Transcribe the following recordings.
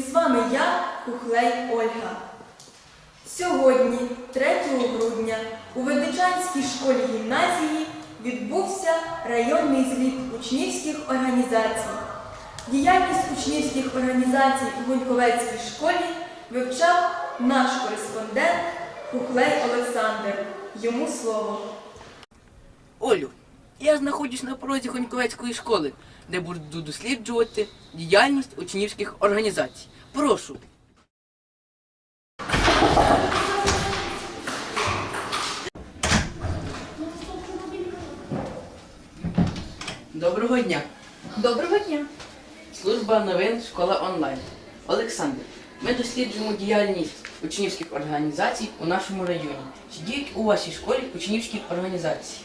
І з вами я, Кухлей Ольга. Сьогодні, 3 грудня, у Ведичанській школі гімназії відбувся районний зліт учнівських організацій. Діяльність учнівських організацій у Гуньковецькій школі вивчав наш кореспондент Кухлей Олександр. Йому слово. Я знаходжусь на порозі Хоньковецької школи, де буду досліджувати діяльність учнівських організацій. Прошу. Доброго дня. Доброго дня. Служба новин Школа онлайн. Олександр, ми досліджуємо діяльність учнівських організацій у нашому районі. Чи діють у вашій школі учнівські організації?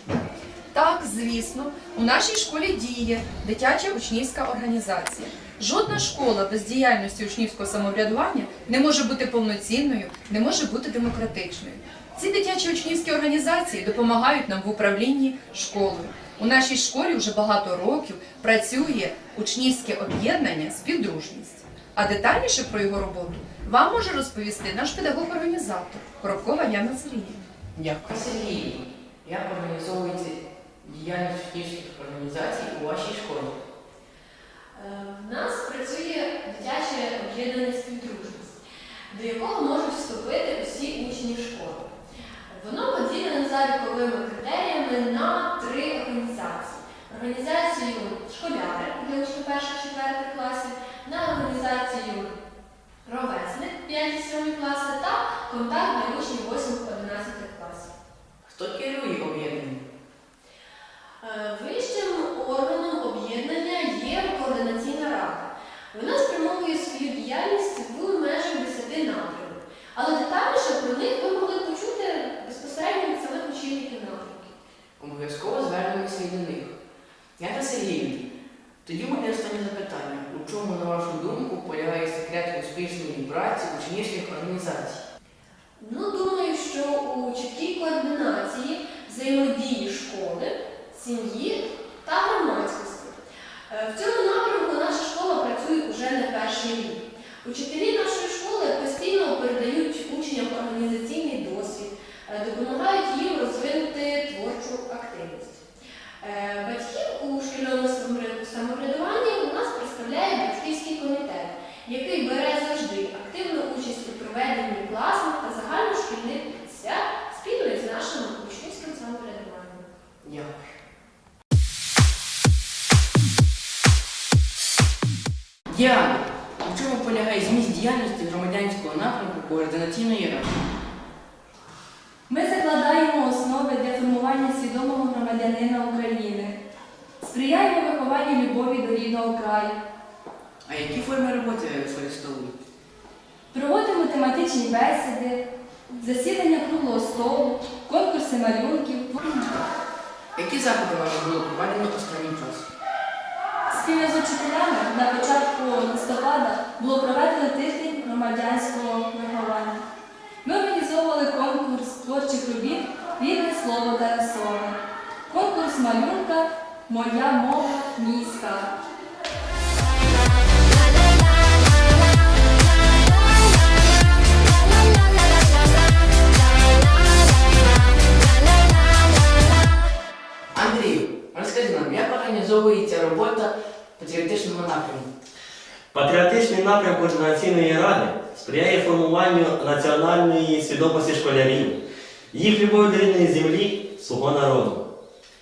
Так, звісно, у нашій школі діє дитяча учнівська організація. Жодна школа без діяльності учнівського самоврядування не може бути повноцінною, не може бути демократичною. Ці дитячі учнівські організації допомагають нам в управлінні школою. У нашій школі вже багато років працює учнівське об'єднання Співдружність. А детальніше про його роботу вам може розповісти наш педагог-організатор Коробкова Яна Сергіївна. Дякую. Сергій, як організовується діяльність учнівських організацій у вашій школі? Е, В нас працює дитяче об'єднання співдружність, до якого можуть вступити усі учні школи. Воно поділене за віковими критеріями на три організації: організацію школяри для учнів перших-четвертих класів, на організацію ровесник 5-7 класи та контакт для учнів 8-11 класів. Хто керує об'єднанням? Е, Вищим органом об'єднання є координаційна рада. Вона спрямовує свою діяльність в межах 10 напрямів. Але детальніше про них ви могли почути безпосередньо від самих очільників напрямків. Обов'язково звернемося і до них. Яна Сергіївна, тоді моє останнє запитання. У чому, на вашу думку, полягає секрет успішної праці учнівських організацій? Ну, думаю, що у чіткій координації взаємодії школи, сім'ї та громадськості. Е, В цьому напрямку наша школа працює уже не перший рік. Учителі нашої школи постійно передають учням організаційний досвід, е, допомагають їм розвинути творчу активність. Діяльності громадянського напрямку координаційної ради? Ми закладаємо основи для формування свідомого громадянина України, сприяємо вихованню любові до рідного краю, А які форми роботи ви використовуєте? проводимо тематичні бесіди, засідання круглого столу, конкурси малюнків. Які заходи вами було проведено останнім часом? Спільно з учителями на початку листопада було проведено тиждень громадянського виховання. Ми організовували конкурс творчих робіт Вільне слово Тарасове, конкурс малюнка Моя мова мій напрям координаційної ради сприяє формуванню національної свідомості школярів, їх любові до рідної землі, свого народу.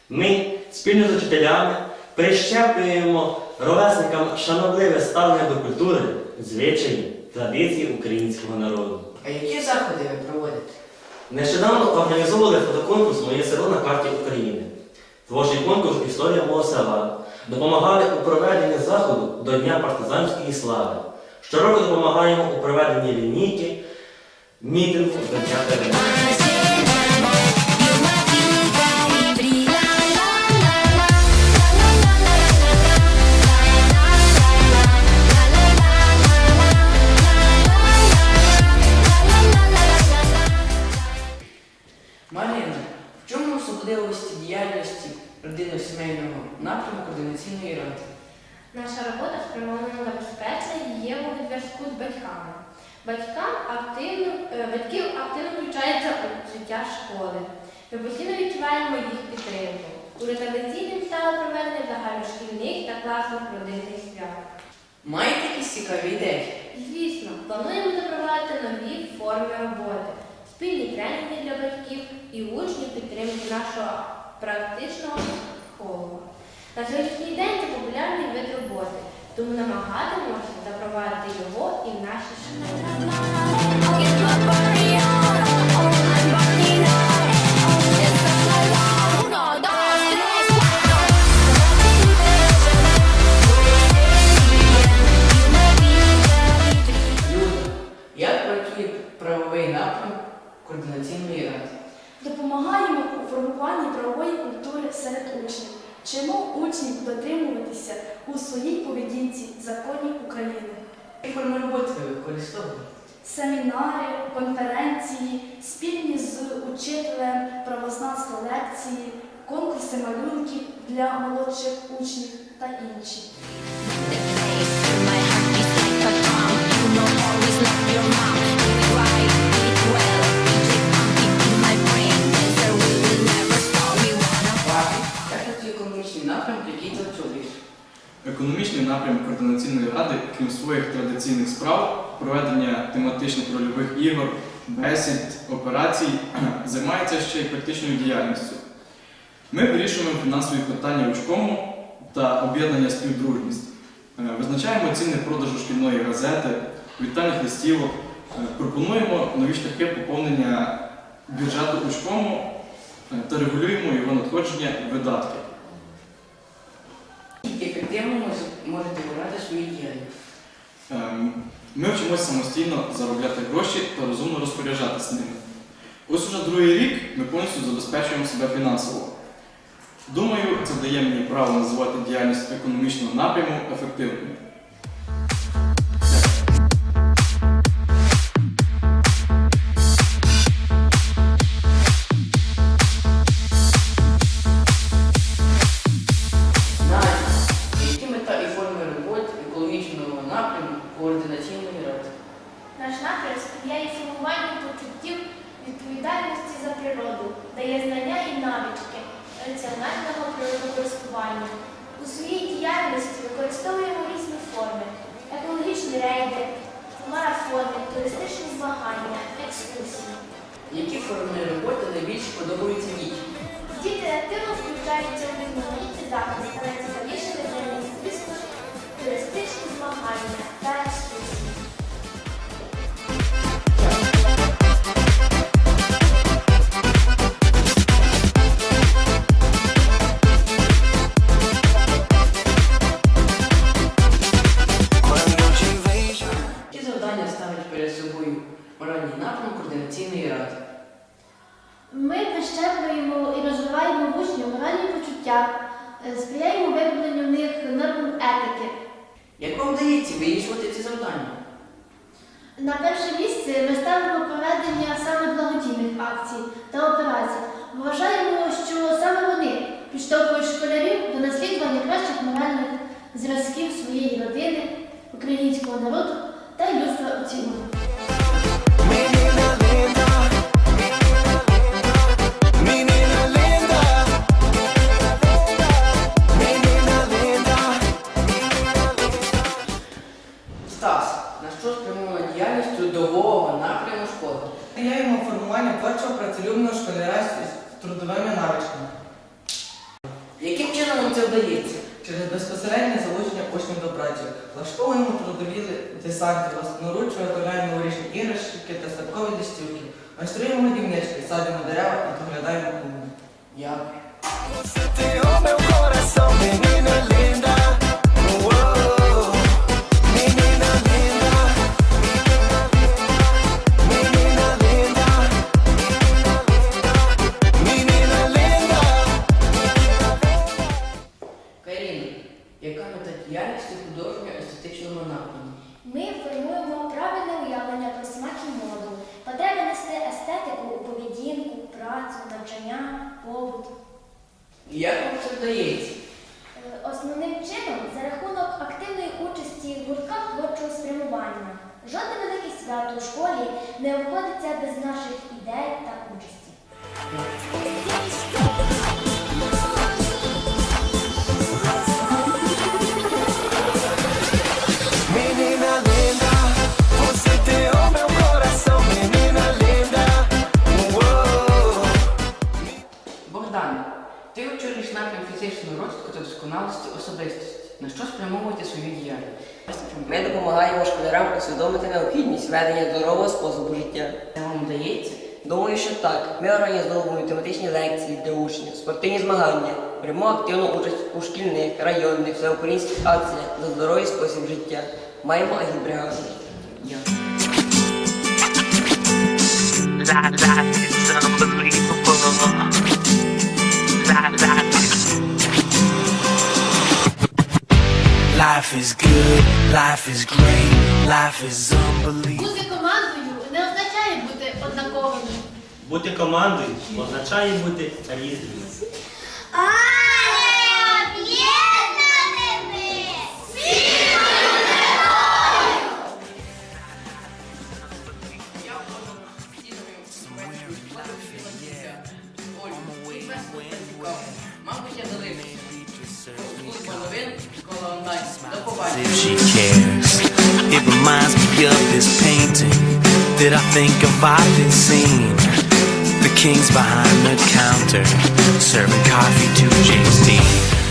Ми спільно з учителями прищеплюємо ровесникам шанобливе ставлення до культури, звичаїв, традицій українського народу. А які заходи ви проводите? Нещодавно організовували фотоконкурс Моє село на карті України. Творчий конкурс Історія мого села допомагали у проведенні заходу до Дня партизанської слави. Щороку допомагаємо у проведенні лінійки, мітингу до Дня перемоги. Марина, в чому особливості діяльності родинно-сімейного напрямку координаційної ради? Наша робота спрямована на забезпечення дієвого зв'язку з батьками. Батькам активно, е, батьків активно включаються у життя школи. Ми постійно відчуваємо їх підтримку. Уже традиційним стало проведення загальношкільних та класних родинних свят. Маєте якісь цікаві ідеї? Звісно, плануємо запровадити нові форми роботи, спільні тренінги для батьків і учнів підтримки нашого практичного психолога. На сьогоднішній день це популярний вид роботи, тому намагатимемося запровадити його і в нашій школі. Дотримуватися у своїй поведінці законів України. Які форми роботи ви? Семінари, конференції, спільні з учителем, правознавства лекції, конкурси малюнків для молодших учнів та інші. Ваші, як працює економічний напрям, координаційної ради, крім своїх традиційних справ, проведення тематичних рольових ігор, бесід, операцій, займається ще й практичною діяльністю. Ми вирішуємо фінансові питання учкому та об'єднання співдружність. Е, Визначаємо ціни продажу шкільної газети, вітальних листівок, Е, пропонуємо нові шляхи поповнення бюджету учкому е, та регулюємо його надходження і видатки. Як ви можете вибрати свої діяльність? Ми вчимося самостійно заробляти гроші та розумно розпоряджатися ними. Ось уже другий рік ми повністю забезпечуємо себе фінансово. Думаю, це дає мені право називати діяльність економічного напряму ефективною. Напрям сприяє формуванню почуттів відповідальності за природу, дає знання і навички раціонального природокористування. У своїй діяльності використовуємо різні форми: екологічні рейди, марафони, туристичні змагання, екскурсії. Які форми роботи найбільше подобаються дітям? Діти активно включаються у різноманітні собою моральний напрям координаційної ради? Ми прищеплюємо і розвиваємо в учнів моральні почуття, е, сприяємо виробленню в них норм етики. Як вам вдається вирішувати ці завдання? На перше місце ми ставимо проведення саме благодійних акцій та операцій. Вважаємо, що саме вони підштовхують школярів до наслідування кращих моральних зразків своєї родини, українського народу та людства у цілому. Напряму школи? Сприяємо формуванню творчого працелюбного школяра з трудовими навичками Яким чином нам це вдається? через безпосереднє залучення учнів до праці. Влаштовуємо трудові десанти, власноруч виготовляємо новорічні іграшки та святкові листівки, майструємо годівнички, садимо дерева і доглядаємо клумби. Як? Навчання, побут. І як вам це вдається? Е, Основним чином за рахунок активної участі в гуртках творчого спрямування. Жодне велике свято у школі не обходиться досконалості особистості. На що спрямовуєте свою діяльність? Ми допомагаємо школярам усвідомити необхідність ведення здорового способу життя. Це вам вдається? Думаю, що так. Ми організовуємо тематичні лекції для учнів, спортивні змагання, беремо активну участь у шкільних, районних, всеукраїнських акціях за здоровий спосіб життя. Маємо агітбригаду. Дякую. Life is unbelievable. Life is good, life is great, life is unbelievable. Бути командою не означає бути однаковими. Бути командою означає бути різними. Мабуть, я залишуся. As if she cares, it reminds me of this painting that I think of often seen. The king's behind the counter, serving coffee to James Dean.